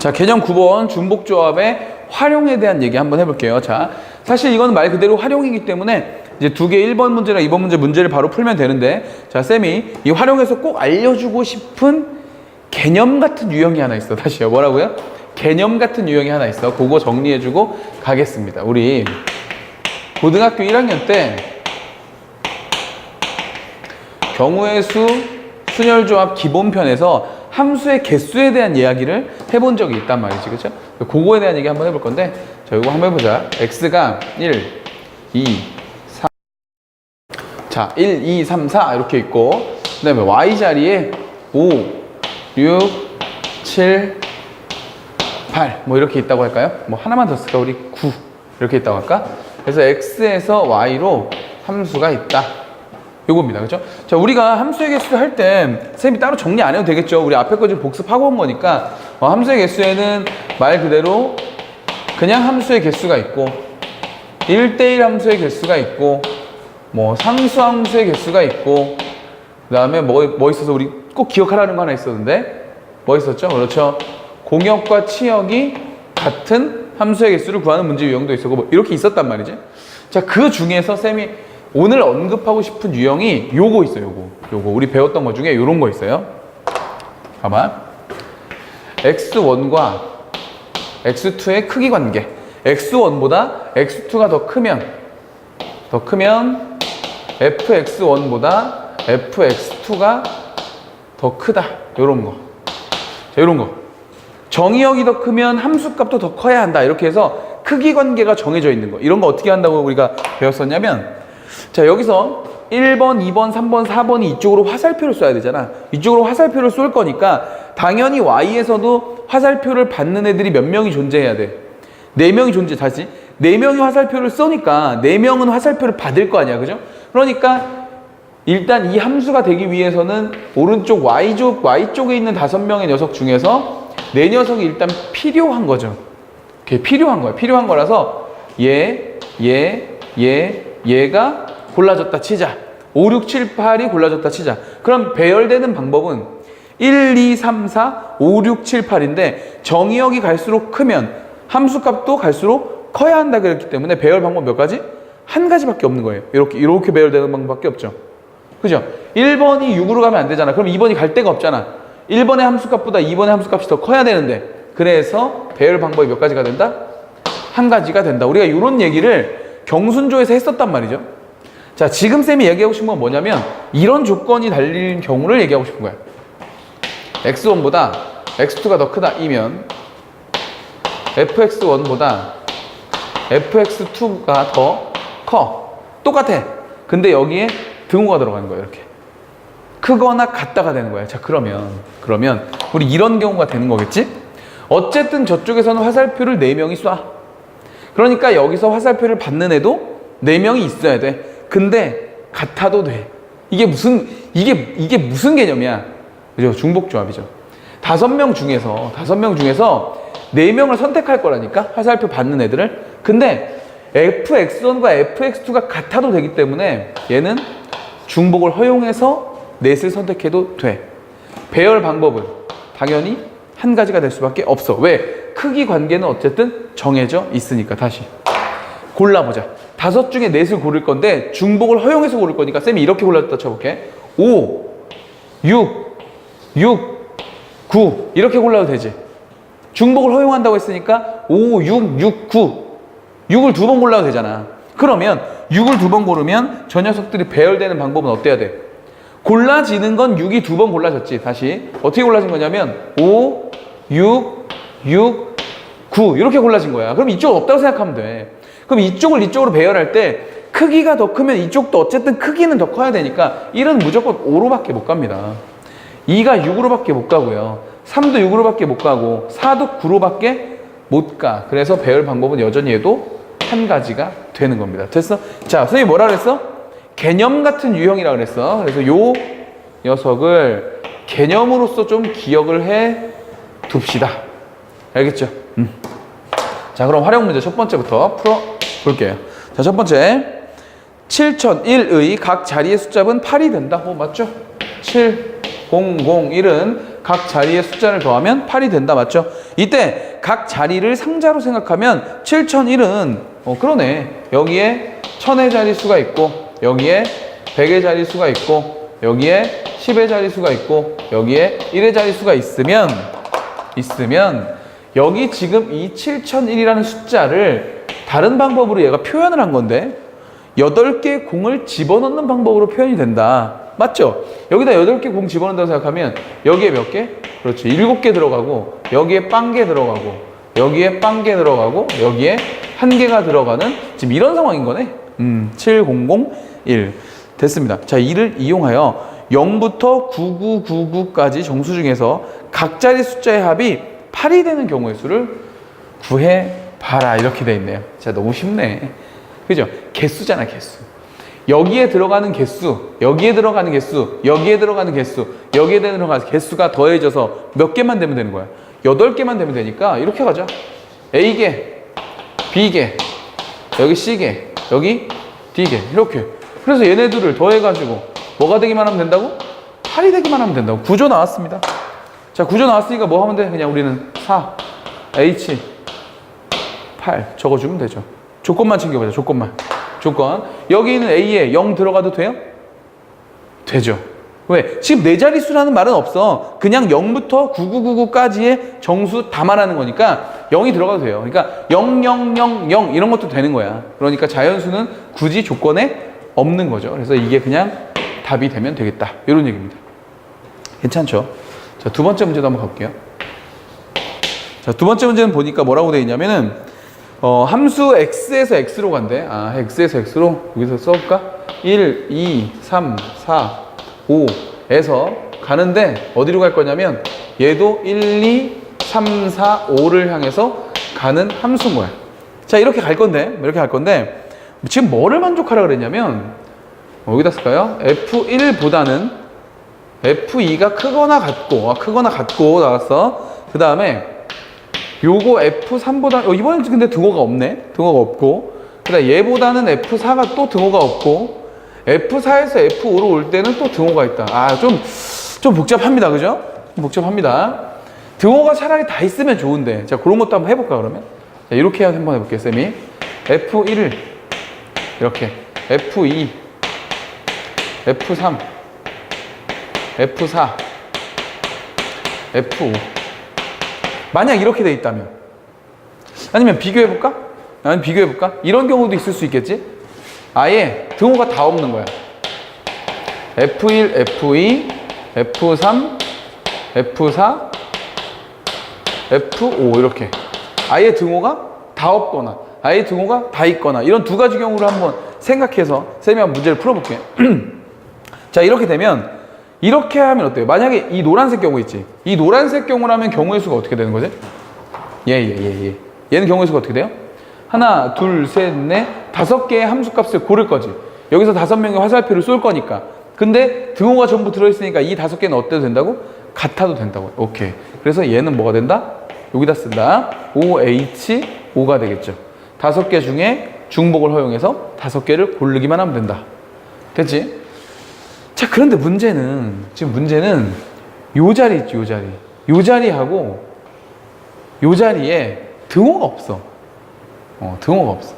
자, 개념 9번 중복조합의 활용에 대한 얘기 한번 해볼게요. 자, 사실 이건 말 그대로 활용이기 때문에 이제 두 개 1번 문제랑 2번 문제 문제를 바로 풀면 되는데 자, 쌤이 이 활용에서 꼭 알려주고 싶은 개념 같은 유형이 하나 있어. 다시요. 뭐라고요? 개념 같은 유형이 하나 있어. 그거 정리해주고 가겠습니다. 우리 고등학교 1학년 때 경우의 수 순열조합 기본편에서 함수의 개수에 대한 이야기를 해본 적이 있단 말이지, 그죠? 그거에 대한 얘기 한번 해볼 건데, 자, 이거 한번 해보자. x가 1, 2, 3. 자, 1, 2, 3, 4 이렇게 있고, 그 다음에 y 자리에 5, 6, 7, 8. 뭐 이렇게 있다고 할까요? 뭐 하나만 더 쓸까? 우리 9. 이렇게 있다고 할까? 그래서 x에서 y로 함수가 있다. 요겁니다. 그죠? 자, 우리가 함수의 개수를 할때 쌤이 따로 정리 안 해도 되겠죠. 우리 앞에 거 지금 복습하고 온 거니까 어, 함수의 개수에는 말 그대로 그냥 함수의 개수가 있고 1대1 함수의 개수가 있고 뭐 상수 함수의 개수가 있고 그 다음에 뭐, 뭐 있어서 우리 꼭 기억하라는 거 하나 있었는데 뭐 있었죠? 그렇죠. 공역과 치역이 같은 함수의 개수를 구하는 문제 유형도 있었고 뭐 이렇게 있었단 말이지. 자, 그 중에서 쌤이 오늘 언급하고 싶은 유형이 요거 있어요, 요거. 요거. 우리 배웠던 것 중에 요런 거 있어요. 가만. x1과 x2의 크기 관계. x1보다 x2가 더 크면, 더 크면 fx1보다 fx2가 더 크다. 요런 거. 자, 요런 거. 정의역이 더 크면 함수값도 더 커야 한다. 이렇게 해서 크기 관계가 정해져 있는 거. 이런 거 어떻게 한다고 우리가 배웠었냐면, 자, 여기서 1번, 2번, 3번, 4번이 이쪽으로 화살표를 쏴야 되잖아. 이쪽으로 화살표를 쏠 거니까 당연히 Y에서도 화살표를 받는 애들이 몇 명이 존재해야 돼. 네 명이 존재, 다시. 네 명이 화살표를 쏘니까 네 명은 화살표를 받을 거 아니야. 그죠? 그러니까 일단 이 함수가 되기 위해서는 오른쪽 Y쪽, Y쪽에 있는 다섯 명의 녀석 중에서 네 녀석이 일단 필요한 거죠. 그게 필요한 거야. 필요한 거라서 얘, 얘, 얘, 얘가 골라졌다 치자. 5, 6, 7, 8이 골라졌다 치자. 그럼 배열되는 방법은 1, 2, 3, 4, 5, 6, 7, 8인데 정의역이 갈수록 크면 함수값도 갈수록 커야 한다 그랬기 때문에 배열 방법 몇 가지? 한 가지밖에 없는 거예요. 이렇게 이렇게 배열되는 방법밖에 없죠. 그죠? 1번이 6으로 가면 안 되잖아. 그럼 2번이 갈 데가 없잖아. 1번의 함수값보다 2번의 함수값이 더 커야 되는데 그래서 배열 방법이 몇 가지가 된다? 한 가지가 된다. 우리가 이런 얘기를 경순조에서 했었단 말이죠. 자, 지금 쌤이 얘기하고 싶은 건 뭐냐면 이런 조건이 달린 경우를 얘기하고 싶은 거야. x1보다 x2가 더 크다 이면 fx1보다 fx2가 더 커. 똑같아. 근데 여기에 등호가 들어가는 거예요, 이렇게. 크거나 같다가 되는 거야. 자, 그러면 그러면 우리 이런 경우가 되는 거겠지? 어쨌든 저쪽에서는 화살표를 4명이 쏴. 그러니까 여기서 화살표를 받는 애도 4명이 있어야 돼. 근데 같아도 돼. 이게 무슨 이게 이게 무슨 개념이야? 그죠? 중복 조합이죠. 다섯 명 중에서 다섯 명 중에서 네 명을 선택할 거라니까 화살표 받는 애들을. 근데 fx1과 fx2가 같아도 되기 때문에 얘는 중복을 허용해서 넷을 선택해도 돼. 배열 방법은 당연히 한 가지가 될 수밖에 없어. 왜? 크기 관계는 어쨌든 정해져 있으니까 다시 골라보자. 다섯 중에 넷을 고를 건데 중복을 허용해서 고를 거니까 쌤이 이렇게 골랐다 쳐볼게. 5, 6, 6, 9 이렇게 골라도 되지. 중복을 허용한다고 했으니까 5, 6, 6, 9 6을 두 번 골라도 되잖아. 그러면 6을 두 번 고르면 저 녀석들이 배열되는 방법은 어때야 돼? 골라지는 건 6이 두 번 골라졌지. 다시 어떻게 골라진 거냐면 5, 6, 6, 9 이렇게 골라진 거야. 그럼 이쪽 없다고 생각하면 돼. 그럼 이쪽을 이쪽으로 배열할 때 크기가 더 크면 이쪽도 어쨌든 크기는 더 커야 되니까 1은 무조건 5로밖에 못 갑니다. 2가 6으로밖에 못 가고요. 3도 6으로밖에 못 가고 4도 9로밖에 못 가. 그래서 배열 방법은 여전히 해도 한 가지가 되는 겁니다. 됐어? 자, 선생님이 뭐라 그랬어? 개념 같은 유형이라 그랬어. 그래서 요 녀석을 개념으로서 좀 기억을 해 둡시다. 알겠죠? 음. 자, 그럼 활용 문제 첫 번째부터 풀어 볼게요. 자, 첫 번째. 7001의 각 자리의 숫자는 8이 된다. 어, 맞죠? 7, 0, 0, 1은 각 자리의 숫자를 더하면 8이 된다 맞죠? 이때 각 자리를 상자로 생각하면 7001은 어 그러네 여기에 1000의 자릿수가 있고 여기에 100의 자릿수가 있고 여기에 10의 자릿수가 있고 여기에 1의 자릿수가 있으면 있으면 여기 지금 이 7001이라는 숫자를 다른 방법으로 얘가 표현을 한 건데 8개 공을 집어넣는 방법으로 표현이 된다. 맞죠? 여기다 8개 공 집어넣는다고 생각하면 여기에 몇 개? 그렇지. 7개 들어가고 여기에 빵 개 들어가고 여기에 빵 개 들어가고 여기에 한 개가 들어가는 지금 이런 상황인 거네. 음, 7001 됐습니다. 자, 이를 이용하여 0부터 9999까지 정수 중에서 각자리 숫자의 합이 8이 되는 경우의 수를 구해 봐라 이렇게 돼 있네요. 진짜 너무 쉽네. 그죠? 개수잖아, 개수. 여기에 들어가는 개수, 여기에 들어가는 개수, 여기에 들어가는 개수, 여기에 들어가는 개수가 더해져서 몇 개만 되면 되는 거야. 여덟 개만 되면 되니까 이렇게 가자. A개, B개, 여기 C개, 여기 D개 이렇게. 그래서 얘네들을 더해가지고 뭐가 되기만 하면 된다고? 8이 되기만 하면 된다고. 구조 나왔습니다. 자, 구조 나왔으니까 뭐 하면 돼? 그냥 우리는 4, H, 8 적어주면 되죠. 조건만 챙겨보자, 조건만. 조건. 여기 있는 A에 0 들어가도 돼요? 되죠. 왜? 지금 네 자릿수라는 말은 없어. 그냥 0부터 9999까지의 정수 다 말하는 거니까 0이 들어가도 돼요. 그러니까 0, 0, 0, 0 이런 것도 되는 거야. 그러니까 자연수는 굳이 조건에 없는 거죠. 그래서 이게 그냥 답이 되면 되겠다. 이런 얘기입니다. 괜찮죠? 자, 두 번째 문제도 한번 가볼게요. 자, 두 번째 문제는 보니까 뭐라고 되어 있냐면은, 어, 함수 x에서 x로 간대. 아, x에서 x로 여기서 써볼까? 1, 2, 3, 4, 5에서 가는데, 어디로 갈 거냐면, 얘도 1, 2, 3, 4, 5를 향해서 가는 함수인 거야. 자, 이렇게 갈 건데, 이렇게 갈 건데, 지금 뭐를 만족하라 그랬냐면, 어, 여기다 쓸까요? F1보다는 F2가 크거나 같고, 아, 크거나 같고 나왔어. 그 다음에 요거 F3보다, 어, 이번엔 근데 등호가 없네. 등호가 없고. 그 다음에 얘보다는 F4가 또 등호가 없고, F4에서 F5로 올 때는 또 등호가 있다. 아, 좀, 좀 복잡합니다. 그죠? 좀 복잡합니다. 등호가 차라리 다 있으면 좋은데. 자, 그런 것도 한번 해볼까, 그러면? 자, 이렇게 한번 해볼게요, 쌤이. F1을 이렇게. F2, F3, F4, F5. 만약 이렇게 돼 있다면. 아니면 비교해볼까? 아니면 비교해볼까? 이런 경우도 있을 수 있겠지? 아예 등호가 다 없는 거야. F1, F2, F3, F4, F5 이렇게. 아예 등호가 다 없거나, 아예 등호가 다 있거나, 이런 두 가지 경우를 한번 생각해서 쌤이 한번 문제를 풀어볼게요. 자, 이렇게 되면, 이렇게 하면 어때요? 만약에 이 노란색 경우 있지? 이 노란색 경우라면 경우의 수가 어떻게 되는 거지? 예, 예, 예, 예. 얘는 경우의 수가 어떻게 돼요? 하나, 둘, 셋, 넷, 다섯 개의 함수 값을 고를 거지. 여기서 다섯 명의 화살표를 쏠 거니까. 근데 등호가 전부 들어있으니까 이 다섯 개는 어때도 된다고? 같아도 된다고. 오케이. 그래서 얘는 뭐가 된다? 여기다 쓴다. OH, O가 되겠죠. 다섯 개 중에 중복을 허용해서 다섯 개를 고르기만 하면 된다. 됐지? 자, 그런데 문제는, 지금 문제는 요 자리 있지, 요 자리. 요 자리하고 요 자리에 등호가 없어. 어, 등호가 없어.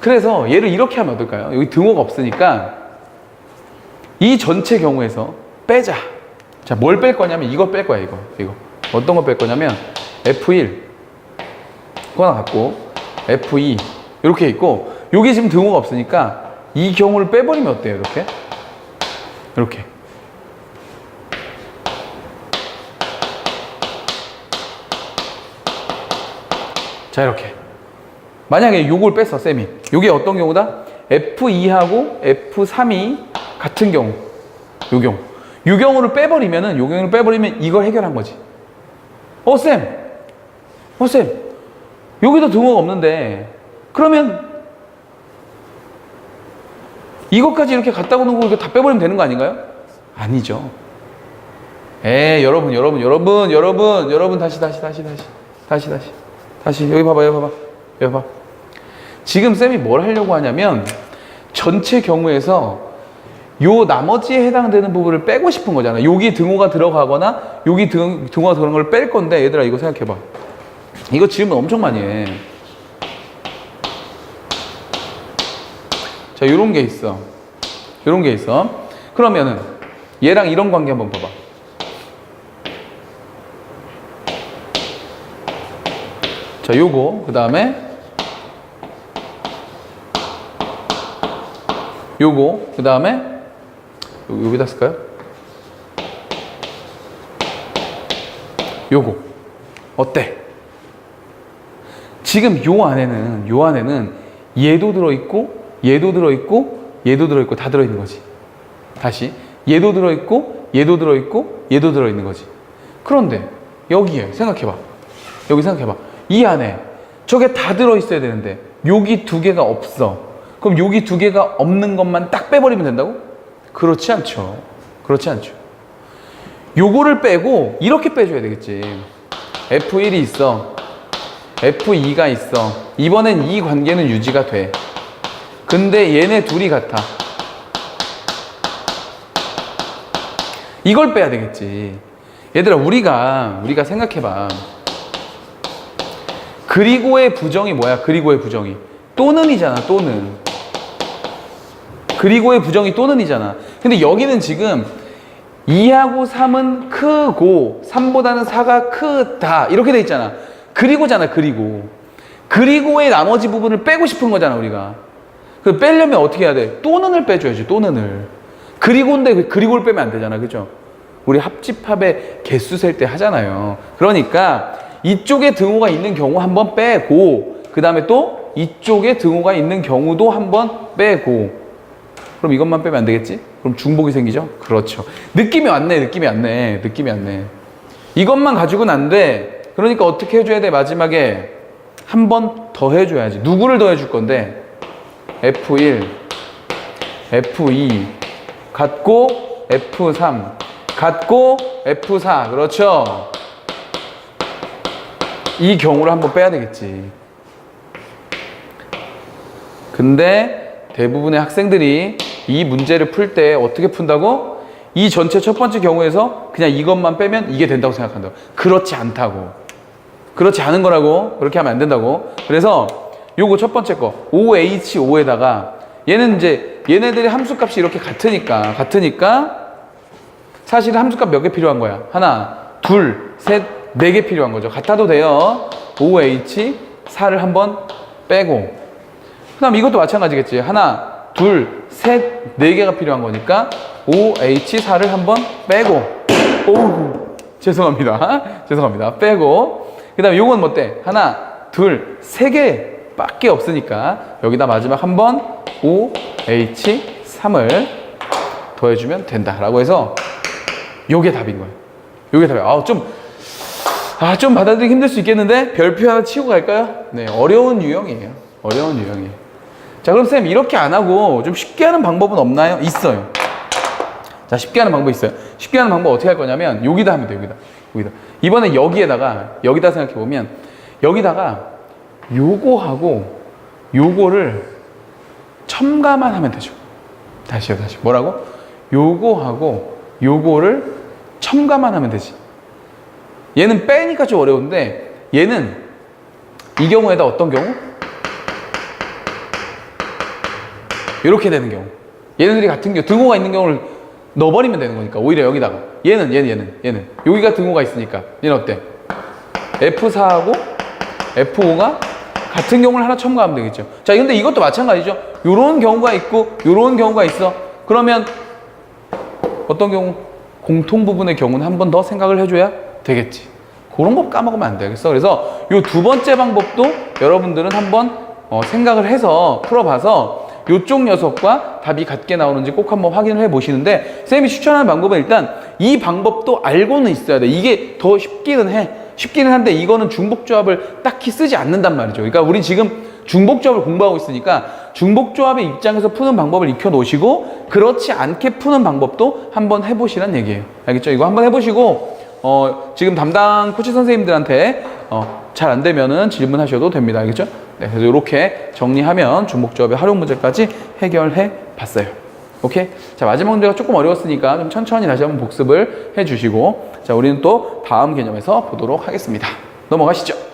그래서 얘를 이렇게 하면 어떨까요? 여기 등호가 없으니까 이 전체 경우에서 빼자. 자, 뭘 뺄 거냐면 이거 뺄 거야, 이거. 이거. 어떤 거 뺄 거냐면 F1 그거나 갖고 F2 이렇게 있고 여기 지금 등호가 없으니까 이 경우를 빼버리면 어때요, 이렇게? 이렇게. 자, 이렇게. 만약에 요걸 뺐어, 쌤이. 요게 어떤 경우다? F2하고 F3이 같은 경우. 요 경우. 요 경우를 빼버리면은, 요 경우를 빼버리면 이걸 해결한 거지. 어, 쌤. 어, 쌤. 여기도 등호가 없는데, 그러면 이것까지 이렇게 갖다 거 이렇게 다 빼버리면 되는 거 아닌가요? 아니죠. 에 여러분, 여러분, 여러분, 여러분, 여러분, 다시, 다시, 다시, 다시, 다시, 다시, 다시, 여기 봐봐, 여기 봐봐, 여기 봐. 지금 쌤이 뭘 하려고 하냐면, 전체 경우에서 요 나머지에 해당되는 부분을 빼고 싶은 거잖아. 여기 등호가 들어가거나 여기 등, 등호가 들어간 걸뺄 건데 얘들아 이거 생각해봐. 이거 질문 엄청 많이 해. 자, 요런 게 있어. 요런 게 있어. 그러면은 얘랑 이런 관계 한번 봐봐. 자, 요거 그다음에 요거 그다음에 요- 여기다 쓸까요? 요거 어때? 지금 요 안에는 요 안에는 얘도 들어 있고 얘도 들어 있고 얘도 들어 있고 다 들어 있는 거지. 다시 얘도 들어 있고 얘도 들어 있고 얘도 들어 있는 거지. 그런데 여기에 생각해 봐. 여기 생각해 봐. 이 안에 저게 다 들어 있어야 되는데 여기 두 개가 없어. 그럼 여기 두 개가 없는 것만 딱 빼버리면 된다고? 그렇지 않죠. 그렇지 않죠. 요거를 빼고 이렇게 빼줘야 되겠지. F1이 있어. F2가 있어. 이번엔 이 관계는 유지가 돼. 근데 얘네 둘이 같아. 이걸 빼야 되겠지. 얘들아, 우리가, 우리가 생각해봐. 그리고의 부정이 뭐야? 그리고의 부정이. 또는이잖아, 또는. 그리고의 부정이 또는이잖아. 근데 여기는 지금 2하고 3은 크고 3보다는 4가 크다. 이렇게 돼 있잖아. 그리고잖아, 그리고. 그리고의 나머지 부분을 빼고 싶은 거잖아, 우리가. 그 빼려면 어떻게 해야 돼? 또는을 빼줘야지, 또는을. 그리고인데 그 그리고를 빼면 안 되잖아, 그죠? 우리 합집합의 개수 셀 때 하잖아요. 그러니까 이쪽에 등호가 있는 경우 한번 빼고, 그 다음에 또 이쪽에 등호가 있는 경우도 한번 빼고, 그럼 이것만 빼면 안 되겠지? 그럼 중복이 생기죠? 그렇죠. 느낌이 왔네, 느낌이 왔네, 느낌이 왔네. 이것만 가지고는 안 돼. 그러니까 어떻게 해줘야 돼? 마지막에 한 번 더 해줘야지. 누구를 더 해줄 건데? F1, F2, 같고 F3, 같고 F4. 그렇죠? 이 경우를 한번 빼야 되겠지. 근데 대부분의 학생들이 이 문제를 풀 때 어떻게 푼다고? 이 전체 첫 번째 경우에서 그냥 이것만 빼면 이게 된다고 생각한다고. 그렇지 않다고. 그렇지 않은 거라고. 그렇게 하면 안 된다고. 그래서 요거 첫 번째 거. OH5에다가 얘는 이제 얘네들의 함수값이 이렇게 같으니까 같으니까 사실 함수값 몇 개 필요한 거야? 하나, 둘, 셋, 네 개 필요한 거죠. 같아도 돼요. OH 4를 한번 빼고 그 다음 이것도 마찬가지겠지. 하나, 둘, 셋, 네 개가 필요한 거니까 OH4를 한번 빼고. 오우, 죄송합니다. 죄송합니다. 빼고. 그 다음 요건 뭐 어때? 하나, 둘, 세 개 밖에 없으니까 여기다 마지막 한 번 OH3을 더해주면 된다라고 해서 요게 답인 거예요. 요게 답이에요. 아, 좀 아, 좀 받아들이기 힘들 수 있겠는데 별표 하나 치고 갈까요? 네, 어려운 유형이에요. 어려운 유형이에요. 자, 그럼 쌤 이렇게 안 하고 좀 쉽게 하는 방법은 없나요? 있어요. 자, 쉽게 하는 방법이 있어요. 쉽게 하는 방법 어떻게 할 거냐면 여기다 하면 돼요. 여기다. 여기다. 이번에 여기에다가 여기다 생각해 보면 여기다가 요거하고 요거를 첨가만 하면 되죠. 다시요, 다시. 뭐라고? 요거하고 요거를 첨가만 하면 되지. 얘는 빼니까 좀 어려운데 얘는 이 경우에다 어떤 경우? 이렇게 되는 경우. 얘네들이 같은 경우 등호가 있는 경우를 넣어버리면 되는 거니까 오히려 여기다가 얘는 얘는 얘는 얘는 여기가 등호가 있으니까 얘는 어때? F4하고 F5가 같은 경우를 하나 첨가하면 되겠죠. 자, 근데 이것도 마찬가지죠. 요런 경우가 있고 요런 경우가 있어. 그러면 어떤 경우 공통 부분의 경우는 한 번 더 생각을 해줘야 되겠지. 그런 거 까먹으면 안 되겠어. 그래서 요 두 번째 방법도 여러분들은 한번 어, 생각을 해서 풀어봐서 요쪽 녀석과 답이 같게 나오는지 꼭 한번 확인을 해 보시는데 쌤이 추천하는 방법은 일단 이 방법도 알고는 있어야 돼. 이게 더 쉽기는 해. 쉽기는 한데 이거는 중복조합을 딱히 쓰지 않는단 말이죠. 그러니까 우리 지금 중복조합을 공부하고 있으니까 중복조합의 입장에서 푸는 방법을 익혀 놓으시고 그렇지 않게 푸는 방법도 한번 해보시란 얘기예요. 알겠죠? 이거 한번 해보시고 어, 지금 담당 코치 선생님들한테 어, 잘 안 되면은 질문하셔도 됩니다. 알겠죠? 네, 그래서 이렇게 정리하면 중복조합의 활용 문제까지 해결해 봤어요. 오케이? 자, 마지막 문제가 조금 어려웠으니까 좀 천천히 다시 한번 복습을 해 주시고 자, 우리는 또 다음 개념에서 보도록 하겠습니다. 넘어가시죠.